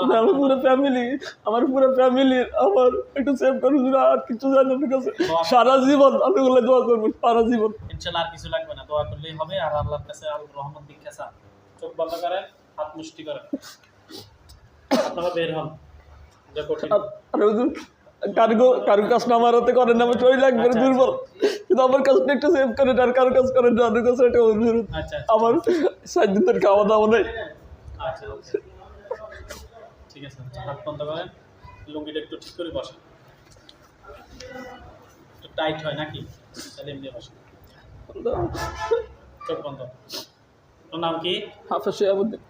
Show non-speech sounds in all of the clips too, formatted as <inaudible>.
আমার পুরো ফ্যামিলি আমার পুরো ফ্যামিলি আমার একটু সেভ করুন আর কিছু জানি আপনার কাছে সারা জীবন আপনি বলে দোয়া করবেন সারা জীবন। ইনশাল্লাহ আর কিছু লাগবে না দোয়া করলেই হবে আর আল্লাহর কাছে রহমত দীক্ষা চান। চোখ বন্ধ করেন হাত মুষ্টি করেন। আপনারা বের হন যা কঠিন। আর- আর হুজুর কারগো কারও কাজ না আমার হাতে করেন না আমার শরীর একবারে আচ্ছা, দুর্বল। কিন্তু আমার কাজটা একটু সেভ করেন আর কারও কাজ করেন না আমার কাছে একটা অনুরোধ আচ্ছা। আমার সাত দিন ধরে খাওয়া দাওয়া নেই। আচ্ছা আচ্ছা। ঠিক আছে আচ্ছা, হাত বন্ধ করেন। লুঙ্গিটা একটু ঠিক করে বসেন। একটু টাইট হয় নাকি? তাহলে এমনি বসেন। চোখ বন্ধ। তোর নাম কি? হাফেজ শিয়াবুদ্দিন।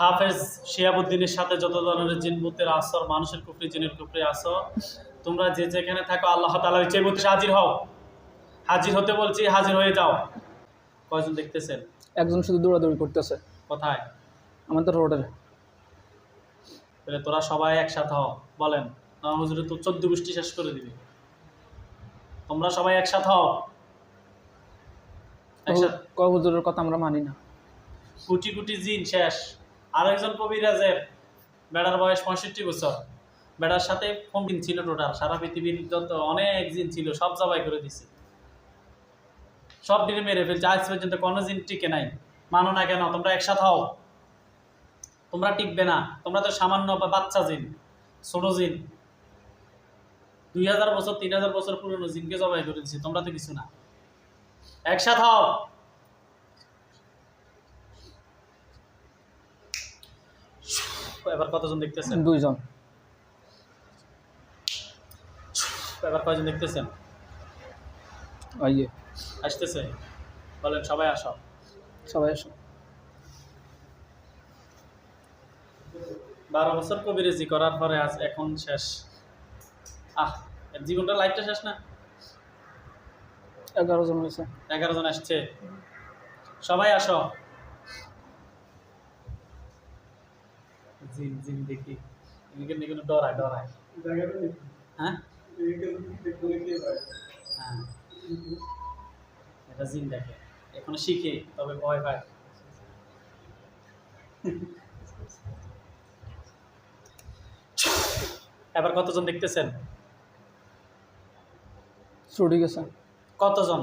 হাফেজ শিয়াবুদ্দিনের সাথে যত ধরনের জিনবুতের আসর মানুষের কুফরি জিনের কুফরি আসো তোমরা যে যেখানে থাকো আল্লাহ তালা ইচ্ছে মধ্যে হাজির হও। হাজির হতে বলছি হাজির হয়ে যাও। কয়জন দেখতেছেন? একজন শুধু দৌড়াদৌড়ি করতেছে। কোথায়? আমাদের রোডের। তাহলে তোরা সবাই একসাথে হও বলেন। না হুজুরে তো চোদ্দ গোষ্ঠী শেষ করে দিবি। তোমরা সবাই একসাথে হও হুজুরের কথা আমরা মানি না। কুটি কুটি জিন শেষ। আর একজন কবিরাজের বেড়ার বয়স পঁয়ষট্টি বছর। বেড়ার সাথে ছিল টোটাল সারা পৃথিবীর যত অনেক জিন ছিল সব জবাই করে দিছে। সব দিনে মেরে ফেলছে আজ পর্যন্ত কোনো জিন টিকে নাই। মানো না কেন তোমরা একসাথে হও। তোমরা টিকবে না। তোমরা তো সামান্য বাচ্চা জিন ছোট জিন। দুই হাজার বছর তিন হাজার বছর পুরনো জিনকে জবাই করে দিছে তোমরা তো কিছু না। একসাথে হও। এবার কতজন দেখতেছেন? দুইজন। এবার কয়জন দেখতেছেন? আসতেছে। বলেন সবাই আসো। সবাই এসো বারো বছর কবিরেজি করার পরে আজ এখন শেষ। আহ জীবনটা লাইফটা শেষ না? এগারো জন হয়েছে। এগারো জন আসছে। সবাই আসো। জিন জিন দেখি। এদিকে নিয়ে কোনো ডরায় ডরায়। হ্যাঁ? হ্যাঁ। এটা জিন দেখে। এখনও শিখে তবে ভয় পায়। এবার কতজন দেখতেছেন? গেছে। কতজন?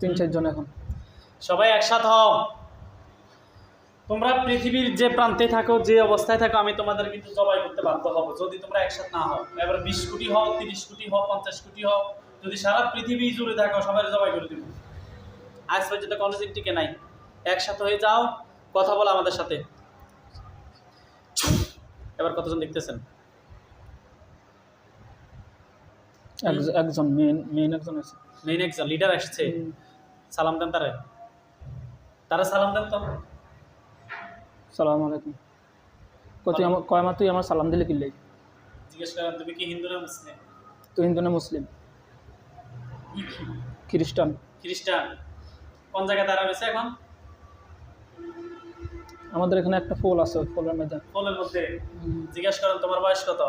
তিন চারজন এখন। সবাই একসাথে হও। তোমরা পৃথিবীর যে প্রান্তে থাকো যে অবস্থায় থাকো আমি তোমাদের কিন্তু জবাই করতে বাধ্য হব। যদি তোমরা একসাথে না হও এবার বিশ কোটি হও তিরিশ কোটি হও পঞ্চাশ কোটি হও যদি সারা পৃথিবী জুড়ে থাকো সবাই জবাই করে দিব। আজ পর্যন্ত কোনো দিন টিকে নাই। একসাথে হয়ে যাও কথা বলো আমাদের সাথে। এবার কতজন দেখতেছেন? একজন মেন মেন একজন আছে। মেইন একজন লিডার আসছে। সালাম দেন তারে। তারা সালাম দেন তো। সালাম আলাইকুম। কত আমার কয় তুই আমার সালাম দিলে কিনলে জিজ্ঞেস করেন তুমি কি হিন্দু না মুসলিম? তুই হিন্দু না মুসলিম? <clears throat> খ্রিস্টান। খ্রিস্টান। কোন জায়গায় দাঁড়া রয়েছে এখন? আমাদের এখানে একটা ফুল আছে ফুলের মধ্যে। ফলের মধ্যে? জিজ্ঞেস করেন তোমার বয়স কত?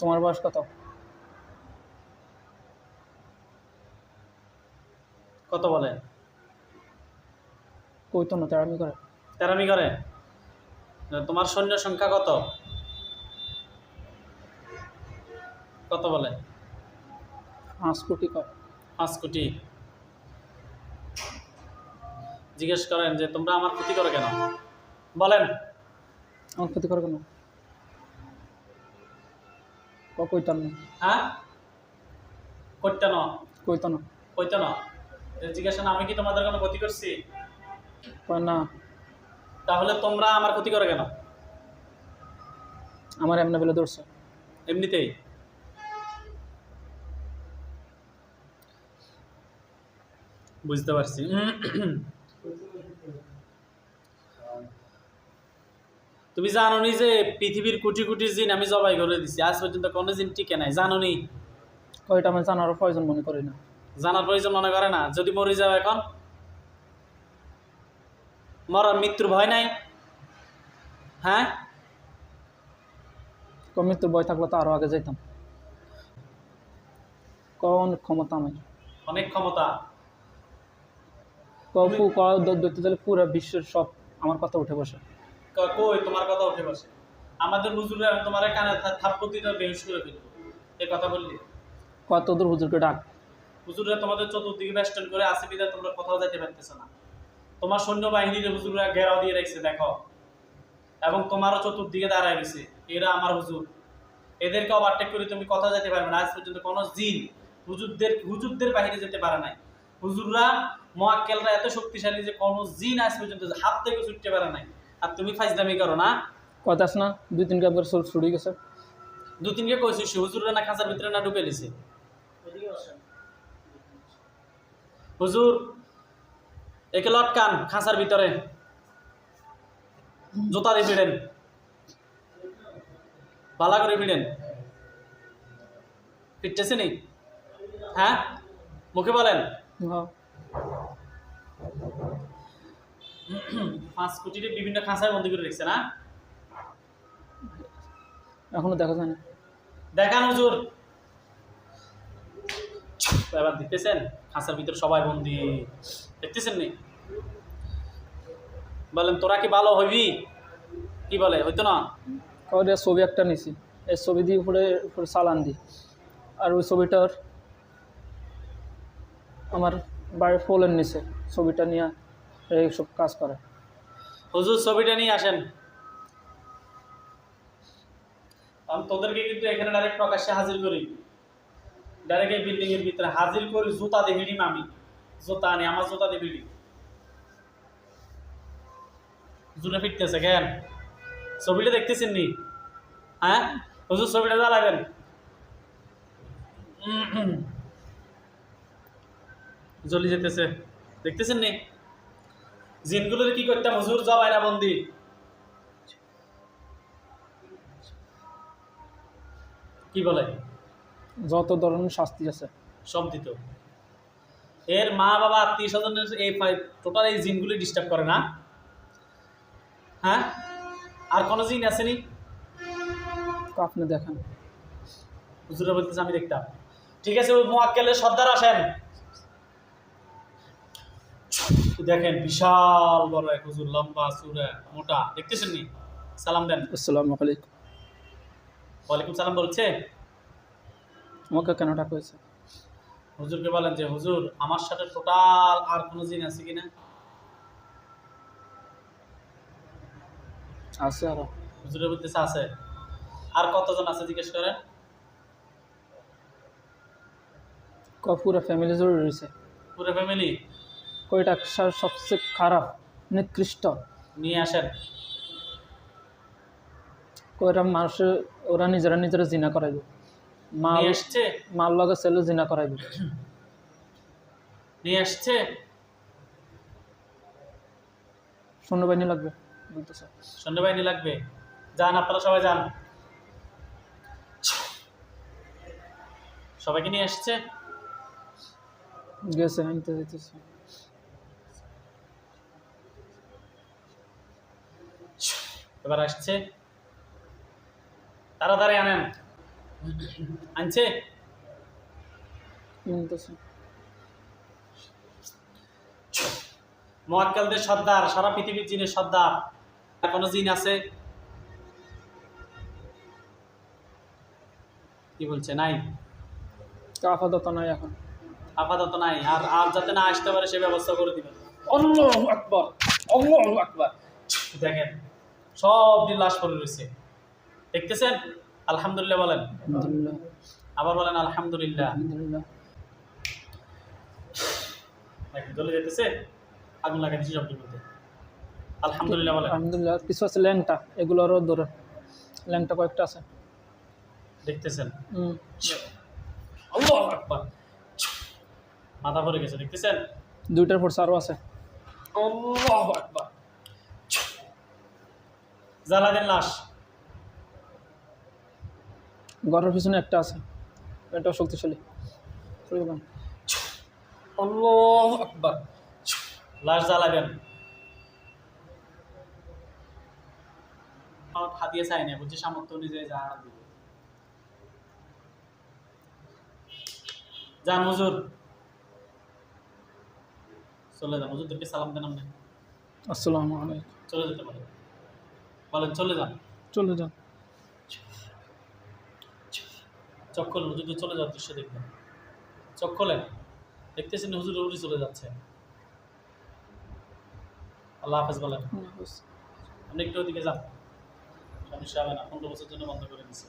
তোমার বয়স কত? কত বলে? কই তো না তেরামি করে। তেরামি করে? তোমার সৈন্য সংখ্যা কত? কত বলে? পাঁচ কোটি কয়। পাঁচ কোটি। জিজ্ঞেস করেন যে তোমরা আমার ক্ষতি করো কেন? বলেন। আমার ক্ষতি করে কেন কইতাম না। হ্যাঁ? করতে ন। কইতো না। কইতে ন। জিজ্ঞাসা আমি কি তোমাদের কোনো ক্ষতি করছি? না। তাহলে তোমরা আমার ক্ষতি করো কেন? আমার এমনি বেলে ধরছে। এমনিতেই? বুঝতে পারছি। তুমি জানো নি যে পৃথিবীর কোটি কোটি জিন আমি জবাই করে দিছি আজ পর্যন্ত কোনো জিন টিকে নাই জানো নি কয়টা আমি জানার প্রয়োজন মনে করি না। জানার প্রয়োজন মনে করে না যদি মরে যাও এখন। মরার মৃত্যুর ভয় নাই। হ্যাঁ? মৃত্যুর ভয় থাকলে তো আরও আগে যাইতাম। কোন ক্ষমতা আমি অনেক ক্ষমতা। দেখতে গেলে পুরো বিশ্বের সব আমার কথা উঠে বসে। কই তোমার কথা উঠে বসে। আমাদের হুজুরে তোমার কানে থাপ্পড় দিতে বেহুশ করে ফেলব। এই কথা বললি? কত দূর হুজুরকে ডাক? হুজুরে তোমাদের চতুর্দিকে বেষ্টন করে আসে বিদায় তোমরা কোথাও যাইতে পারতেছো না। তোমার সৈন্যবাহিনীর হুজুরা ঘেরাও দিয়ে রাখছে দেখো। এবং তোমারও চতুর্দিকে দাঁড়ায় গেছে এরা আমার হুজুর। এদেরকে ওভারটেক করে তুমি কথা যেতে পারবে না। আজ পর্যন্ত কোনো জিন হুজুরদের হুজুরদের বাইরে যেতে পারে নাই। হুজুররা মোয়াক্কেলরা এত শক্তিশালী যে কোনো জিন আজ পর্যন্ত হাত থেকে ছুটতে পারে নাই। আর তুমি ফাইজদামি করো না। কথা আছে না? দুই তিন কাপ করে ছুটি গেছে। দু তিনকে কইছিস হুজুররা না খাঁচার ভিতরে না ঢুকে দিছে? হুজুর একে লটকান খাঁচার ভিতরে। জুতা দিয়ে ভিড়েন বালা করে ভিড়েন ফিরতেছে নি? হ্যাঁ? মুখে বলেন। হ্যাঁ। <clears throat> পাঁচ কোটিতে বিভিন্ন খাঁচায় বন্দি করে রেখেছে না? এখনও দেখা যায় না। দেখান হুজুর। এবার দেখতেছেন খাঁচার ভিতর সবাই বন্দি। দেখতেছেন নি? বলেন তোরা কি ভালো হইবি কি বলে হইতো না? কারণ ছবি একটা নিছি। এই ছবি দিয়ে উপরে উপরে চালান দিই আর ওই ছবিটার আমার বাড়ির ফোলের নিচে ছবিটা নিয়ে এই সব কাজ করে। হুজুর, ছবিটা নিয়ে আসেন। আমি তোদেরকে কিন্তু এখানে ডাইরেক্ট প্রকাশ্যে হাজির করি। ডাইরেক্ট এই বিল্ডিং এর ভিতরে হাজির করি, জুতা দিয়ে ভিড়িম আমি। জুতা আনি, আমার জুতা দিয়ে ভিড়ি জুনে ফিরতেছে কেন ছবিটা দেখতেছেন নি? হ্যাঁ? হুজুর, ছবিটা জ্বালাবেন। জ্বলি যেতেছে। দেখতেছেন নি? জিনগুলোর কি করতাম? হুজুর জবাই না বন্দি। কি বলে? যত ধরনের শাস্তি আছে। সব দিত এর মা বাবা আত্মীয় স্বজনের এই টোটাল এই জিনগুলি ডিস্টার্ব করে না। হ্যাঁ? আর কোনো জিন আসেনি? তো আপনি দেখেন। হুজুরা বলতেছে আমি দেখতাম। ঠিক আছে ওই মোয়াক্কেলের সর্দার আসেন। দেখেন বিশাল বড় এক হুজুর লম্বা চূড়া মোটা। দেখতেছেন নি? সালাম দেন। আসসালামু আলাইকুম। ওয়ালাইকুম সালাম বলছে? আমাকে কেন ডাকা হয়েছে? হুজুরকে বলেন যে হুজুর আমার সাথে টোটাল আর কোনো জিন আছে কিনা? আছে আর। হুজুরের বলতেছে আছে। আর কতজন আছে জিজ্ঞেস করেন? ক পুরো ফ্যামিলি জুড়ে রয়েছে। পুরো ফ্যামিলি কয়টা সা- সবচেয়ে খারাপ নিকৃষ্ট। নিয়ে আসেন। কয়টা মানুষের ওরা নিজেরা নিজেরা জিনা করাইবে। নিয়ে আসছে? মাল লগে ছেলে জিনা করাইবে। নিয়ে আসছে? সৈন্যবাহিনী লাগবে বলতেছে। সৈন্যবাহিনী লাগবে। যান আপনারা সবাই যান। সবাইকে নিয়ে আসছে? গেছে আনতে যেতেছে এবার আসছে। তাড়াতাড়ি আনেন। আনছে? মোয়াক্কেলদের সর্দার সারা পৃথিবীর জিনের সর্দার। কোনো জিন আছে? কি বলছে? নাই? আপাতত নাই এখন। আপাতত নাই। আর আর যাতে না আসতে পারে সে ব্যবস্থা করে দিবেন। আল্লাহু আকবার আল্লাহু আকবার। দেখেন। সব দিন লাশ পড়ে রয়েছে। দেখতেছেন? আলহামদুলিল্লাহ বলেন। আবার বলেন আলহামদুলিল্লাহ। আলহামদুলিল্লাহ। জ্বলে যেতেছে? আগুন লাগাই দিচ্ছে সবটির মধ্যে। আলহামদুলিল্লাহ বলেন। আলহামদুলিল্লাহ কিছু আছে? ল্যাংটা। এগুলোরও ধরে ল্যাংটা কয়েকটা আছে। দেখতেছেন? হুম। আল্লাহ আকবার। মাথা ভরে গেছে দেখতেছেন? দুইটার ফোর্স আরও আছে। আল্লাহ আকবার। দেন লাশ। ঘরের পিছনে একটা আছে। এটাও শক্তিশালী। আল্লাহ আকবার। লাশ জ্বালাবেন। হাতিয়ে চাই না বুঝছি সামর্থ্য অনুযায়ী যা দিবে। যান হুজুর চলে যান হুজুরদেরকে সালাম দেন আপনি। আসসালামু আলাইকুম। চলে যেতে পারে। বলেন চলে যান। চলে যান। খোলেন হুজুর চলে যাওয়ার দৃশ্য দেখবেন। খোলেন দেখতেছেন হুজুর উড়ি চলে যাচ্ছে। আল্লাহ হাফেজ বলেন। আপনি একটু ওদিকে যান। সমস্যা হবে না পনেরো বছর জন্য বন্ধ করে দিচ্ছে